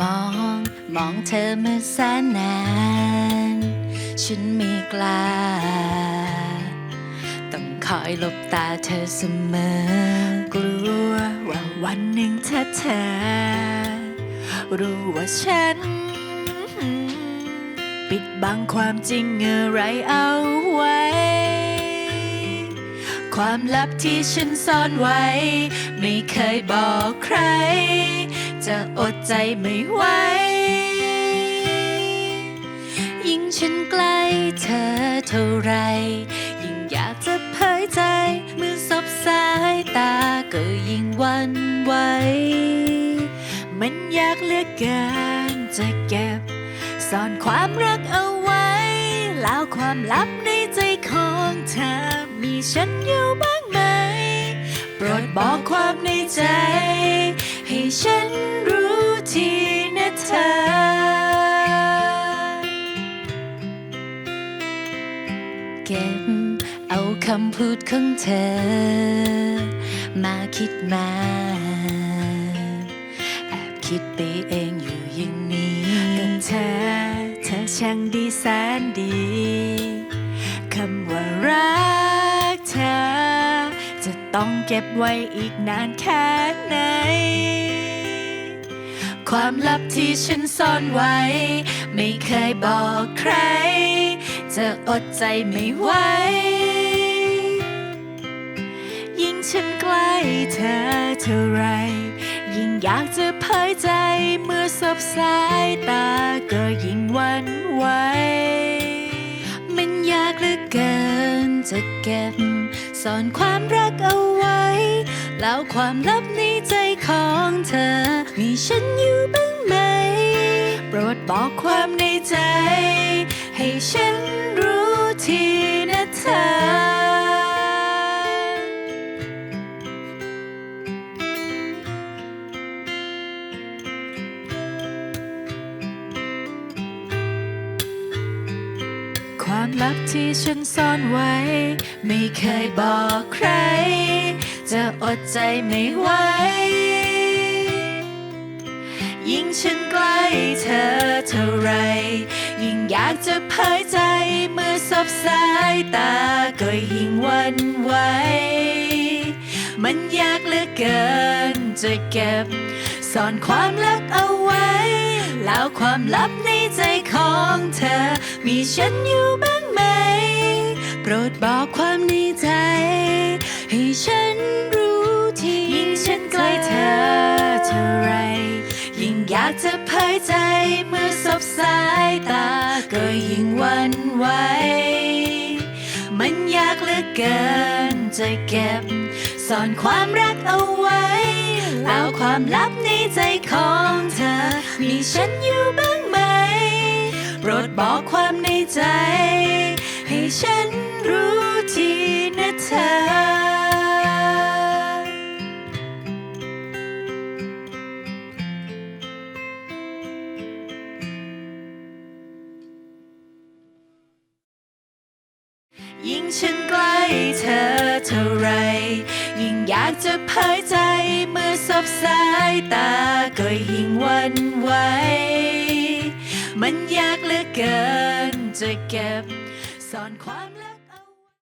มอง มองเธอมาแสนนาน ฉันไม่กล้า ต้องคอยหลบตาเธอเสมอ กลัวว่าวันหนึ่งถ้าเธอ รู้ว่าฉัน ปิดบังความจริงอะไรเอาไว้ ความลับที่ฉันซ่อนไว้ ไม่เคยบอกใคร จะอดใจไม่ไหว ยิ่งฉันใกล้เธอเท่าไร ยิ่งอยากจะเผยใจ เมื่อสบสายตาก็ยิ่งวันไหว มันอยากเหลือกเกินจะเก็บ ซ่อนความรักเอาไว้ แล้วความลับในใจของเธอ มีฉันอยู่บ้างไหม โปรดบอกความในใจ ฉันรู้ทีนะเธอ เก็บเอาคำพูดของเธอ มาคิดมาแอบคิดไปเองอยู่อย่างนี้ก็เธอ เธอช่างดีแสนดีคำว่ารักเธอ จะต้องเก็บไว้อีกนานแค่ไหน ความลับที่ฉันซ่อนไว้ ไม่เคยบอกใคร จะอดใจไม่ไหว ยิ่งฉันใกล้เธอเท่าไร ยิ่งอยากจะเผยใจเมื่อสบสายตาก็ยิ่งหวันไหว มันยากเหลือเกินจะเก็บซ่อนความรักเอา แล้วความลับในใจของเธอ มีฉันอยู่บ้างไหม โปรดบอกความในใจ ให้ฉันรู้ทีนะเธอความลับที่ฉันซ่อนไว้ ไม่เคยบอกใคร จะอดใจไม่ไหว ยิ่งฉันใกล้เธอเท่าไร ยิ่งอยากจะเผยใจเมื่อสบสายตาก็ยิ่งวันไหว มันยากเหลือเกินจะเก็บซ่อนความลับเอาไว้ แล้วความลับในใจของเธอ มีฉันอยู่บ้างไหม โปรดบอกความากจะเผยใจเมื่อสบสายตา ก็ยิ่งวันไหว มันยากเหลือเกินจะเก็บซ่อนความรักเอาไว้แล้วความลับในใจของเธอ มีฉันอยู่บ้างไหม โปรดบอกความในใจ ให้ฉันรู้ทีนะเธอ ยิ่งฉันใกล้เธอเท่าไร ยิ่งอยากจะเผยใจเมื่อสบสายตาก็ยิ่งวันไหว มันยากเหลือเกินจะเก็บซ่อนความลับ